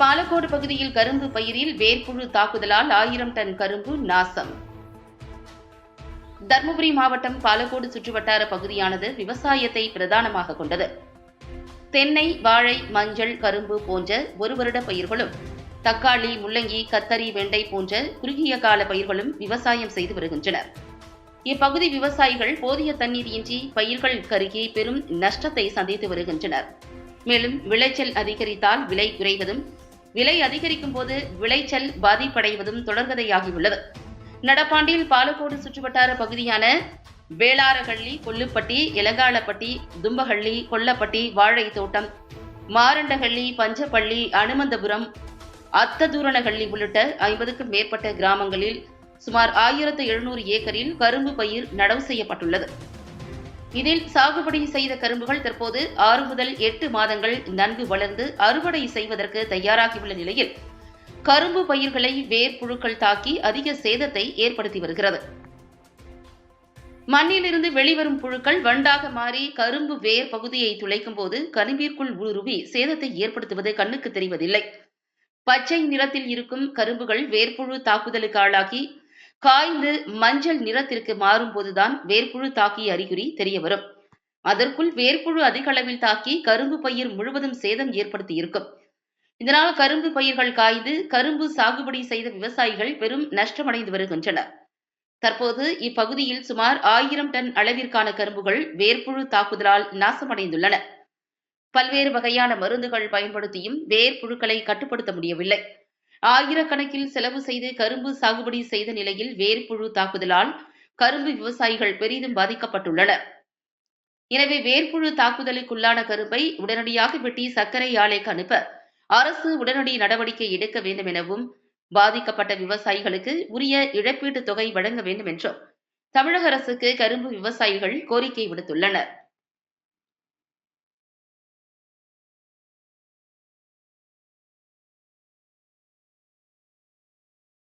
பாலக்கோடு பகுதியில் கரும்பு பயிரில் வேர்ப்புழு தாக்குதலால் ஆயிரம் டன் கரும்பு நாசம். தருமபுரி மாவட்டம் பாலக்கோடு சுற்றுவட்டார பகுதியானது விவசாயத்தை பிரதானமாக கொண்டது. தென்னை வாழை மஞ்சள் கரும்பு போன்ற ஒரு வருட பயிர்களும் தக்காளி முள்ளங்கி கத்தரி வெண்டை போன்ற குறுகிய கால பயிர்களும் விவசாயம் செய்து வருகின்றனர் இப்பகுதி விவசாயிகள் போதிய தண்ணீர் இன்றி பயிர்கள் கருகி பெரும் நஷ்டத்தை சந்தித்து வருகின்றனர். மேலும் விளைச்சல் அதிகரித்தால் விலை குறைவதும் விலை அதிகரிக்கும் போது விளைச்சல் பாதிப்படைவதும் தொடர்கதையாகியுள்ளது. நடப்பாண்டில் பாலக்கோடு சுற்றுவட்டார பகுதியான வேளாரகள்ளி கொல்லுப்பட்டி இலங்காளப்பட்டி தும்பகள்ளி கொல்லப்பட்டி வாழை தோட்டம் மாரண்டகள்ளி பஞ்சப்பள்ளி அனுமந்தபுரம் அத்ததூரணகள்ளி உள்ளிட்ட ஐம்பதுக்கும் மேற்பட்ட கிராமங்களில் சுமார் ஆயிரத்து எழுநூறு ஏக்கரில் கரும்பு பயிர் நடவு செய்யப்பட்டுள்ளது. இதில் சாகுபடி செய்த கரும்புகள் தற்போது ஆறு முதல் எட்டு மாதங்கள் நன்கு வளர்ந்து அறுவடை செய்வதற்கு தயாராகியுள்ள நிலையில். கரும்பு பயிர்களை வேர்ப்புழுக்கள் தாக்கி அதிக சேதத்தை ஏற்படுத்தி வருகிறது. மண்ணிலிருந்து வெளிவரும் புழுக்கள் வண்டாக மாறி கரும்பு வேர் பகுதியை துளைக்கும் போது கரும்பிற்குள் ஊடுருவி சேதத்தை ஏற்படுத்துவது கண்ணுக்கு தெரிவதில்லை. பச்சை நிறத்தில் இருக்கும் கரும்புகள் வேர்ப்புழு தாக்குதலுக்கு ஆளாகி காய்ந்து மஞ்சள் நிறத்திற்கு மாறும்போதுதான் வேர்ப்புழு தாக்கிய அறிகுறி தெரிய வரும் அதற்குள் வேர்ப்புழு அதிக அளவில் தாக்கி கரும்பு பயிர் முழுவதும் சேதம் ஏற்படுத்தி இருக்கும் இதனால் கரும்பு பயிர்கள் காய்ந்து கரும்பு சாகுபடி செய்த விவசாயிகள் பெரும் நஷ்டமடைந்து வருகின்றனர். தற்போது இப்பகுதியில் சுமார் ஆயிரம் டன் அளவிற்கான கரும்புகள் வேர்ப்புழு தாக்குதலால் நாசமடைந்துள்ளன. பல்வேறு வகையான மருந்துகள் பயன்படுத்தியும் வேர்ப்புழுக்களை கட்டுப்படுத்த முடியவில்லை. ஆயிரக்கணக்கில் செலவு செய்து கரும்பு சாகுபடி செய்த நிலையில் வேர்ப்புழு தாக்குதலால் கரும்பு விவசாயிகள் பெரிதும் பாதிக்கப்பட்டுள்ளனர். எனவே வேர்ப்புழு தாக்குதலுக்குள்ளான கரும்பை உடனடியாக வெட்டி சர்க்கரை ஆலைக்கு அனுப்ப அரசு உடனடி நடவடிக்கை எடுக்க வேண்டும் எனவும் பாதிக்கப்பட்ட விவசாயிகளுக்கு உரிய இழப்பீட்டுத் தொகை வழங்க வேண்டும் என்றும் தமிழக அரசுக்கு கரும்பு விவசாயிகள் கோரிக்கை விடுத்துள்ளனர்.